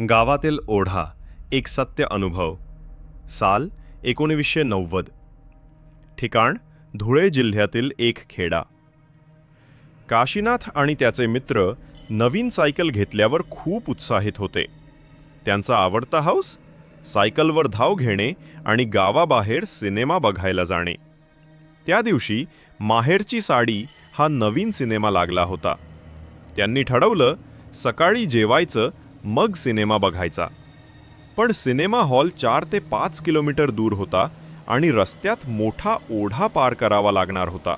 गावातील ओढा एक सत्य अनुभव. साल एकोणीसशे नव्वद. ठिकाण धुळे जिल्ह्यातील एक खेडा. काशीनाथ आणि त्याचे मित्र नवीन सायकल घेतल्यावर खूप उत्साहित होते. त्यांचा आवडता हाऊस सायकलवर धाव घेणे आणि गावाबाहेर सिनेमा बघायला जाणे. त्या दिवशी माहेरची साडी हा नवीन सिनेमा लागला होता. त्यांनी ठरवलं सकाळी जेवायचं मग सिनेमा बघायचा. पण सिनेमा हॉल चार ते पाच किलोमीटर दूर होता आणि रस्त्यात मोठा ओढा पार करावा लागणार होता.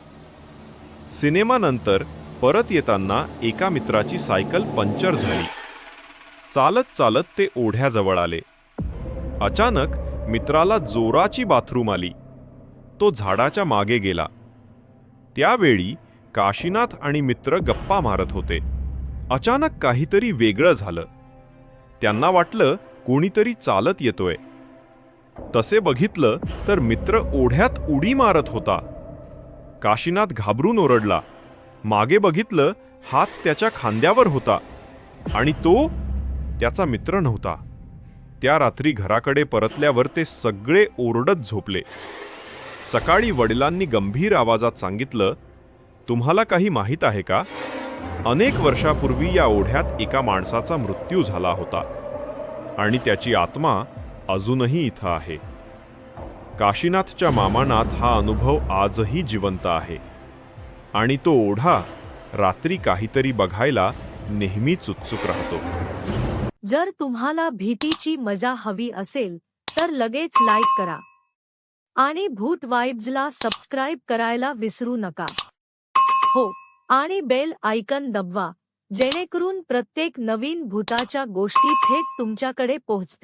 सिनेमानंतर परत येताना एका मित्राची सायकल पंक्चर झाली. चालत चालत ते ओढ्याजवळ आले. अचानक मित्राला जोराची बाथरूम आली. तो झाडाच्या मागे गेला. त्यावेळी काशीनाथ आणि मित्र गप्पा मारत होते. अचानक काहीतरी वेगळं झालं. त्यांना वाटलं कोणीतरी चालत येतोय. तसे बघितलं तर मित्र ओढ्यात उडी मारत होता. काशीनाथ घाबरून ओरडला. मागे बघितलं हात त्याच्या खांद्यावर होता आणि तो त्याचा मित्र नव्हता. त्या रात्री घराकडे परतल्यावर ते सगळे ओरडत झोपले. सकाळी वडिलांनी गंभीर आवाजात सांगितलं तुम्हाला काही माहीत आहे का? अनेक वर्षापूर्वी या ओढ्यात एका माणसाचा मृत्यू झाला होता आणि त्याची आत्मा अजूनही इथं आहे. काशीनाथच्या मामानात हा अनुभव आजही जिवंत आहे आणि तो ओढा रात्री काहीतरी बघायला नेहमीच उत्सुक राहतो. जर तुम्हाला भीतीची मजा हवी असेल तर लगेच लाईक करा. आणि भूत वाईब्जला सबस्क्राईब करायला विसरू नका. हो आणि बेल आयकन दबवा जेणेकरून प्रत्येक नवीन भूताच्या गोष्टी थेट तुमच्याकडे पोहोचते